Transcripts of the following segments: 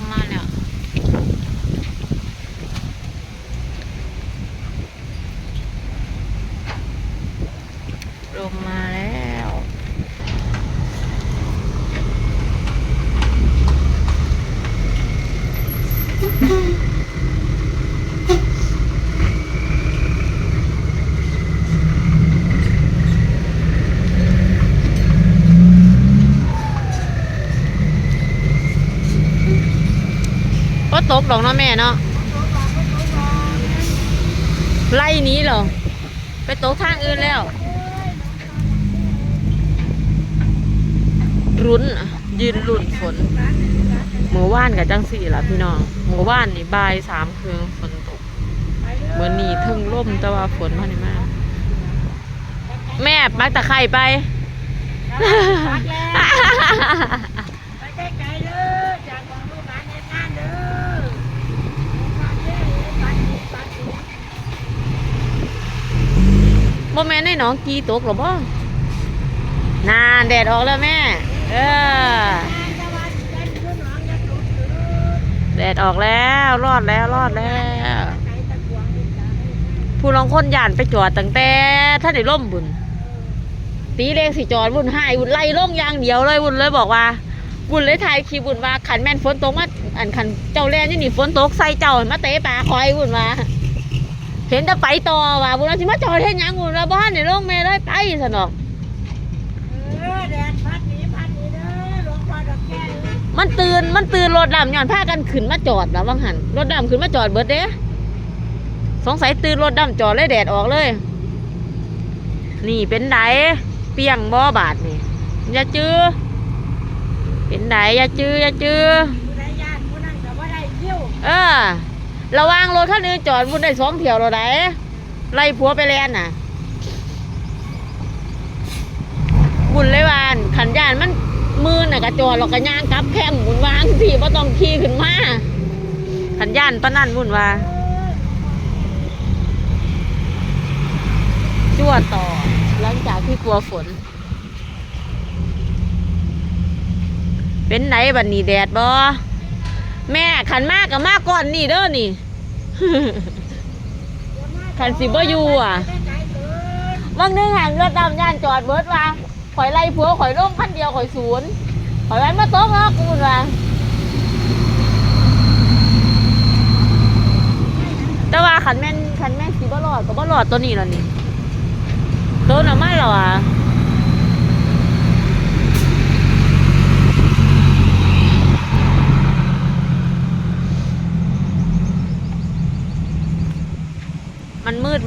มมาแล้ว ลมมาแล้ว ก็ ตกดอกเนาะแม่เนาะไล่นี้เหรอ ไปตกทางอื่นแล้วรุ้นยืนลุ่นฝนเมื่อว่านกับจังสี่ล่ะพี่น้องเมื่อว่านนี่บ่ายสามคืนฝนตกเมื่อนี่ทึ่งล่มแต่ว่าฝนพันมากแม่ปักตะไคร่ไปปักแล้วไปไกลๆเด้อจากของลูกหลานเฮ็ดงานเด้อปักเด้อปักอีกปักอีก บ่แม่นในหนองกีตกหรอบ่นานแดดออกแล้วแม่ เออ แดดออกแล้ว รอดแล้วรอดแล้ว ผู้ลองคนย่านไปจอดตั้งแต่ท่านได้ล่มบุญ ตีเลขสิจอดบุญให้บุญไล่ล่งอย่างเดียวเลยบุญเลยบอกว่า บุญเลยถ่ายคลิปบุญว่าขันแม่นฝนตกมาอันขันเจ้าแล่นี่นี่ฝนตกใส่เจ้ามาเตะปลาคอยบุญว่า เห็นแต่ไปต่อว่าบุญว่าสิมาจอดเห็นยังบุญว่าบ้านในล่งแม่เลยไปสนอกเออแดดพัดหนีพัดหนีเด้อหลวงพ่อดอกแก้วมันตื่นมันตื่นรถดำย้อนพากันขึ้นมาจอดแล้ววังหันรถดำขึ้นมาจอดเบิดเด้สงสัยตื่นรถดำจอดเลยแดดออกเลย นี่เป็นไดเปียงบ่บาทนี่อย่าจื้อเป็นไดอย่าจื้ออย่าจื้อผู้ใดญาติผู้นั้นก็บ่ได้คิ้วเออ ระวังรถคันนี้จอดบุญได้สองเที่ยวเราได้ไล่ผัวไปแลนน่ะ บุญเลยวานขันยานมันมือน่ะกระจอดหรอกกระย่างกลับแคมบุญวางสิว่าต้องขี่ขึ้นมาขันยานปะนั่นบุญว่าจั่วต่อ หลังจากที่กลัวฝน เป็นไหนบัดนี้แดดบ่ แม่ขันมากกับมากก่อนนี่เด้อนี่คันสิบ่อยู่อะไกลๆเกินบางนึงห่างเรือดำย่านจอดเบิดว่าข่อยไล่ผัวข่อยลงคันเดียวข่อยศูนย์ข่อยไว้มาโตกเนาะกูว่าแต่ว่าขันแม่นขันแม่นสิบ่รอดก็บ่รอดตัวนี้แล้วนี่ตัวน่ะมาแล้วอะ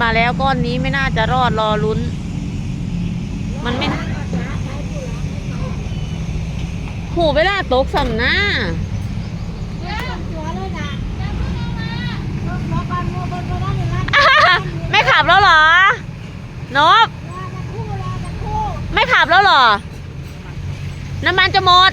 มาแล้วก้อนนี้ไม่น่าจะรอดรอลุ้น มันไม่หูเวลาตกสำนะตัวเลยนะรถรถบ้านหมู่เพิ่นบ่ได้เลยนะไม่ขับแล้วเหรอนบไม่ขับแล้วเหรอ น้ำมันจะหมด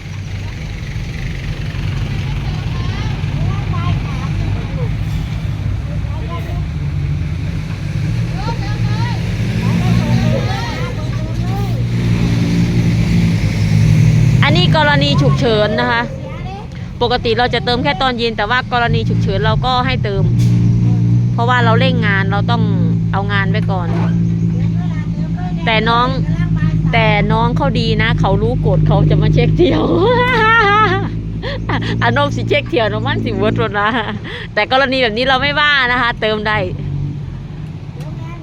อันนี้ กรณีฉุกเฉินนะคะ ปกติเราจะเติมแค่ตอนเย็นแต่ว่ากรณีฉุกเฉินเราก็ให้เติม เพราะว่าเราเร่งงานเราต้องเอางานไว้ก่อน แต่น้องแต่น้องเขาดีนะ เขารู้กฎเขาจะมาเช็คเที่ยวอานมสิเช็คเที่ยวน้ำมันสิเวิร์ดรถนะแต่กรณีแบบนี้เราไม่ว่านะคะ เติมได้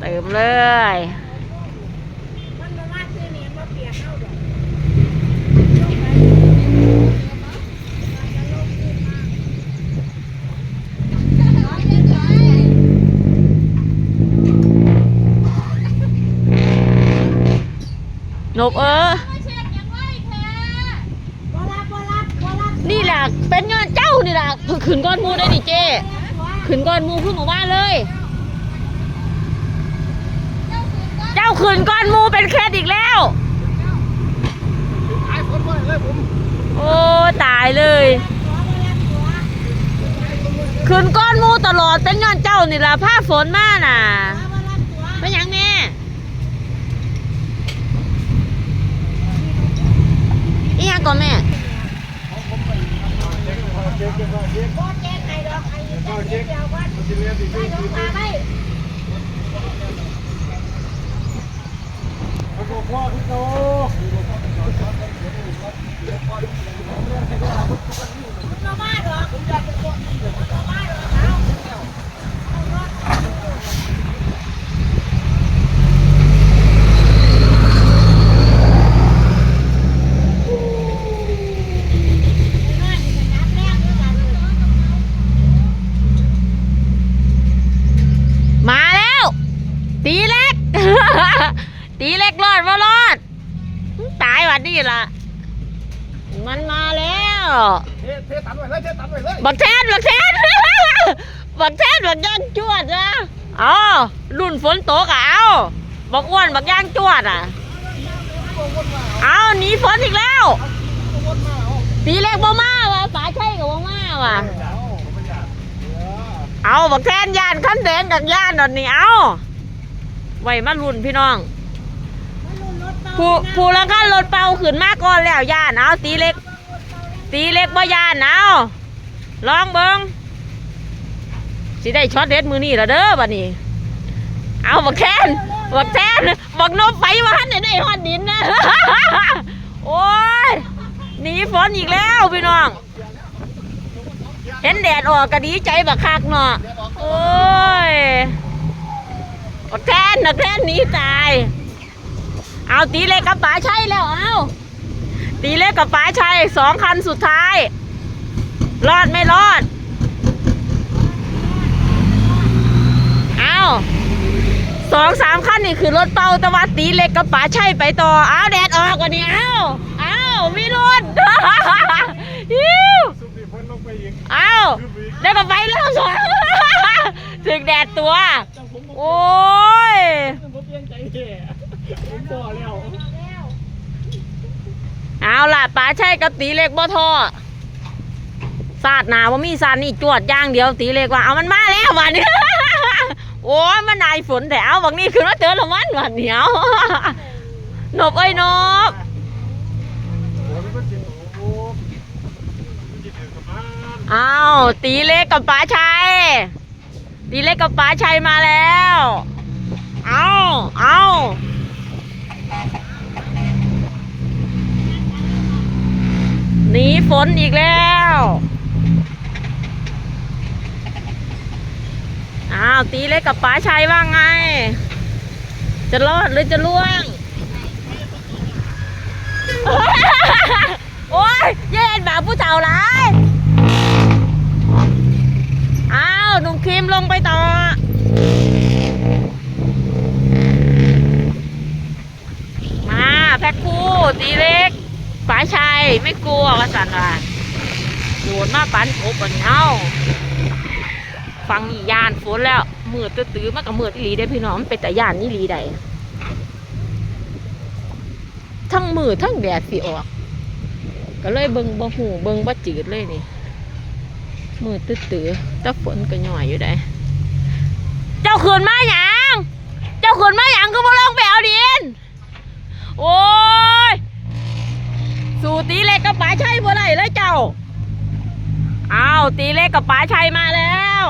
เติมเลย มันบ่ว่าซื้อเหรียญบ่เปียกเอาดอก นบเออบ่รับบ่รับบ่รับนี่แหละเป็นงานเจ้านี่แหละเพิ่งขึ้นก้อนหมูได้ดิเจขึ้นก้อนหมูเพิ่งออกมาเลย เจ้าขึ้นก้อนหมูเป็นเคสอีกแล้ว โอ้ตายเลยขึ้นก้อนหมูตลอดเป็นงานเจ้านี่แหละผ้าฝนมาน่ะเป็นหยังแม่อีห ยังก่อนแม่เจ๊งไงดอกไอ้เจ๊งเดียววันมันจะเรียนสิไม่ลงมาไหม มันก็พ่อที่โต มาบ้าดอกคุณอยากจะตัวนี้มาบ้าดอกเอา มาแล้ว ตีเล็ก ตีเล็ก รอดมารอด ตายวันนี้ล่ะ มันมาแล้วเทเทตันไว้เลยเทตันไว้เลยบักแทนบักแทนบักแทนบักย่างจวดนะเอารุ่นฝนตกอะเอาบักอ้วนบักย่างจวดอะเอาหนีฝนอีกแล้วตีเล็กบ่มาว่ะป๋าใช่กับบ่มาว่ะเอาบักแทนย่านขั้นแดงกับย่านดอนนี้เอาไว้มารุ่นพี่น้อง ผู้ผู้ละขั้นรถเป่าขึ้นมาก่อนแล้วย่านเอาตีเล็ก ตีเล็กบ่ย่านเอาลองเบิงสิได้ช็อตเด็ดมือนี่ละเด้อบัดนี้ เอาบักแทนบักแทนบักนบไปมาหันได้ได้ฮอดดินนะโอ้ยหนีฝนอีกแล้วพี่น้อง เห็นแดดออกก็ดีใจบักคักเนาะโอ้ยบักแทนบักแทนหนีตาย เอาตีเล็กกับป๋าชัยแล้วเอาตีเล็กกับป๋าชัยสองคันสุดท้าย รอดไม่รอด เอาสองสามคันนี่คือรถเป่าตะวัดตีเล็กกับป๋าชัยไปต่อเอาแดดออกกว่านี้เอาเอามีรุ่นฮิวสุดที่เพิ่นลงไปอีกเอาได้กับไปแล้วสองถึงแดดตัว โอ้ย ผมเปลี่ยนใจแก่ผมพอแล้วเอาล่ะป๋าใช่กับตีเล็กบ่ท่อสาดหนาว่ามีสาดนี่จวดย่างเดียวตีเล็กว่าเอามันมาแล้ววันนี้โอ้ยมันนายฝนแต่เอาบางนี่คือว่าเจอละมันวันเดียวนบเอ้ยนบอ้ยมันจิตโอ้มันจิตถึงกับมันเอาตีเล็กกับป๋าชัยตีเล็กกับป๋าชัยมาแล้ว เอาเอาหนี ฝนอีกแล้ว อ้าว ตีเล็กกับป๋าชัยว่าไง จะรอดหรือจะล่วง โอ้ยเย็นแบบผู้เจ้าร้ายอ้าว หนุ่มครีมลงไปต่อมาแพ็คคู่ตีเล็ก ป๋าชัยไม่กลัวว่าสันว่าโดนมาปันโอบนเอาฟังนี่ยานฝนแล้วมืดตื้อๆมากกับมืดอีหลีได้พี่น้องเป็นแต่ยานนี่ลีใดทั้งมืดทั้งแดดสิออก ก็เลยเบิงบ่หูเบิงบ่จืดเลยนี่มืดตื้อๆแต่ฝนก็หน่อยอยู่ได้เจ้าขืนมาหยังเจ้าขืนมาหยังก็บ่ลงไปเอาดินโอ้ย สู่ตีเล็กกับป๋าชัยบ่ได้เลยเจ้า อ้าวตีเล็กกับป๋าชัยมาแล้ว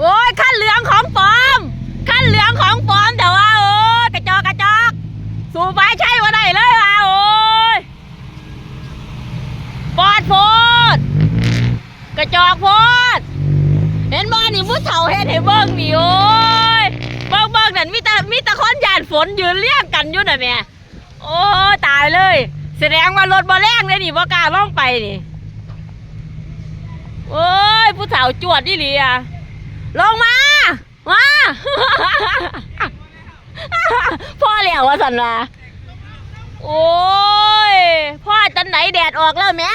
โอ้ยขั้นเหลืองของปลอมขั้นเหลืองของปลอมแต่ว่าโอ้ยกระจอกกระจอกสู่ไปใช่ว่าได้เลยว่ะโอ้ยปอดโพด กระจอดเห็นบ้านี่ผู้เฒ่าเห็นให้เบิ้งนี่โอ้ยเบิ้งเบิ้งนั่นมีแต่มีแต่คนหยาดฝนยืนเรียงกันอยู่น่ะแม่โอ้ยตายเลย แสดงว่ารถบ่แรงเลยนี่บ่กล้าล่องไปนี่โอ้ยผู้เฒ่าจวดนี่หลีอะลงมามาพ่อเลียววะสันวะโอ้ยพ่อจันไหนแดดออกแล้วแม่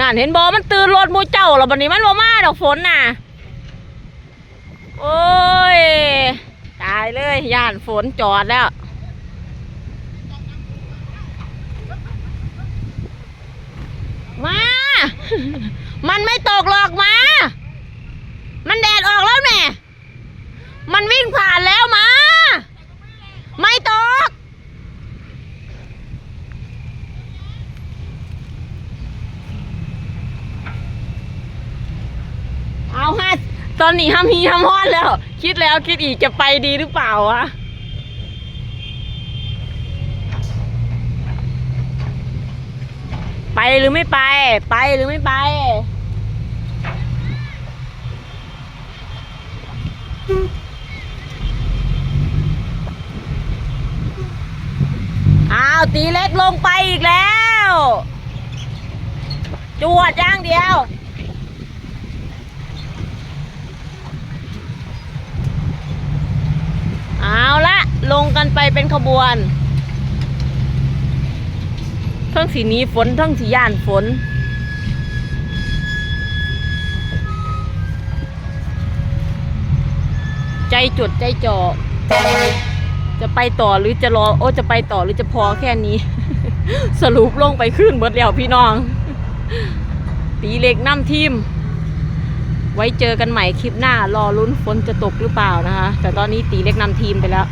นั่นเห็นบอมันตื่นรถมูเจ้าแล้วบันนี้มันบ่มาดอกฝนน่ะ โอ้ย ตายเลยย่านฝนจอดแล้ว มา มันไม่ตกหรอกมา มันแดดออกแล้วแม่ มันวิ่งผ่านแล้วมา ไม่ตก เอาฮะ ตอนนี้ห้ามฮีห้ามฮอดแล้ว คิดแล้วคิดอีกจะไปดีหรือเปล่าวะไปหรือไม่ไป ไปหรือไม่ไป อ้าวตีเล็กลงไปอีกแล้ว จวดย่างเดียว เอาละลงกันไปเป็นขบวนทั้งสีนี้ฝนทั้งสีย่านฝน ใจจดใจจ่อจะไปต่อหรือจะรอโอ้จะไปต่อหรือจะพอแค่นี้ สรุปลงไปขึ้นหมดแล้วพี่น้อง ตีเล็กน้ำทีม ไว้เจอกันใหม่คลิปหน้ารอลุ้นฝนจะตกหรือเปล่านะคะ แต่ตอนนี้ตีเล็กนำทีมไปแล้ว